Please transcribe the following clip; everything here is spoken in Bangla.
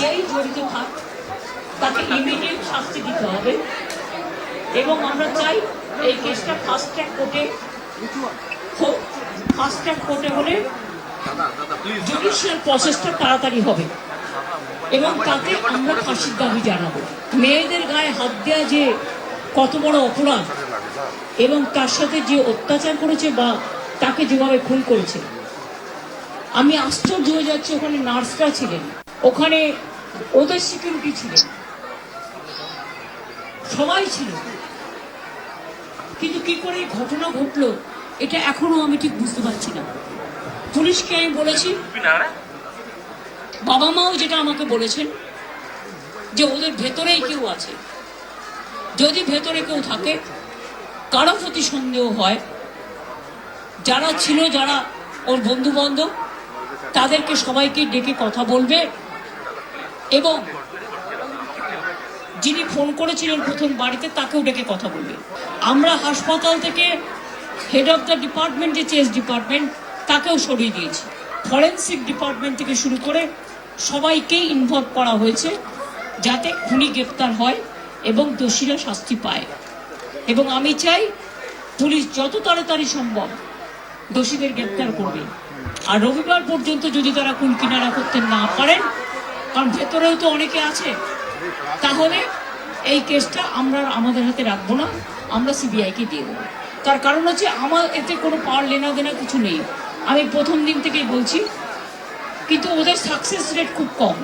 যেই জড়িত থাক, তাকে ইমিডিয়েট শাস্তি দিতে হবে। এবং আমরা চাই এই কেসটা ফাস্ট ট্র্যাক কোর্টে ফাস্ট ট্র্যাক কোর্টে হলে জুডিশিয়াল প্রসেসটা তাড়াতাড়ি হবে। এবং তাতে আমরা ফাঁসির দাবি জানাব। মেয়েদের গায়ে হাত দেওয়া যে কত বড় অপরাধ, এবং তার সাথে যে অত্যাচার করেছে বা তাকে যেভাবে খুন করেছে। আমি আশ্চর্য হয়ে যাচ্ছি, ওখানে নার্সরা ছিলেন। ওখানে ওদের সিকিউরিটি ছিলেন সবাই ছিল। কিন্তু কি করে ঘটনা ঘটলো এটা এখনও আমি ঠিক বুঝতে পারছি না। পুলিশকে আমি বলেছি বাবা মাও যেটা আমাকে বলেছেন যে ওদের ভেতরেই কেউ আছে। যদি ভেতরে কেউ থাকে কারও প্রতি সন্দেহ হয় যারা ছিল যারা ওর বন্ধু বান্ধব তাদেরকে সবাইকে ডেকে কথা বলবে। এবং যিনি ফোন করেছিলেন প্রথম বাড়িতে, তাকেও ডেকে কথা বলবে। আমরা হাসপাতাল থেকে হেড অফ দ্য ডিপার্টমেন্ট যে চেস ডিপার্টমেন্ট তাকেও সরিয়ে দিয়েছি। ফরেন্সিক ডিপার্টমেন্ট থেকে শুরু করে সবাইকেই ইনভলভ করা হয়েছে যাতে খুনি গ্রেপ্তার হয় এবং দোষীরা শাস্তি পায়। এবং আমি চাই পুলিশ যত তাড়াতাড়ি সম্ভব দোষীদের গ্রেপ্তার করবে। আর রবিবার পর্যন্ত যদি তারা কুল কিনারা করতে না পারেন কারণ ভেতরেও তো অনেকে আছে। তাহলে এই কেসটা আমরা আমাদের হাতে রাখব না, আমরা সিবিআইকে দিয়ে দেবো। তার কারণ হচ্ছে আমার এতে কোনো পাওয়ার লেনা দেনা কিছু নেই। আমি প্রথম দিন থেকেই বলছি, কিন্তু ওদের সাকসেস রেট খুব কম।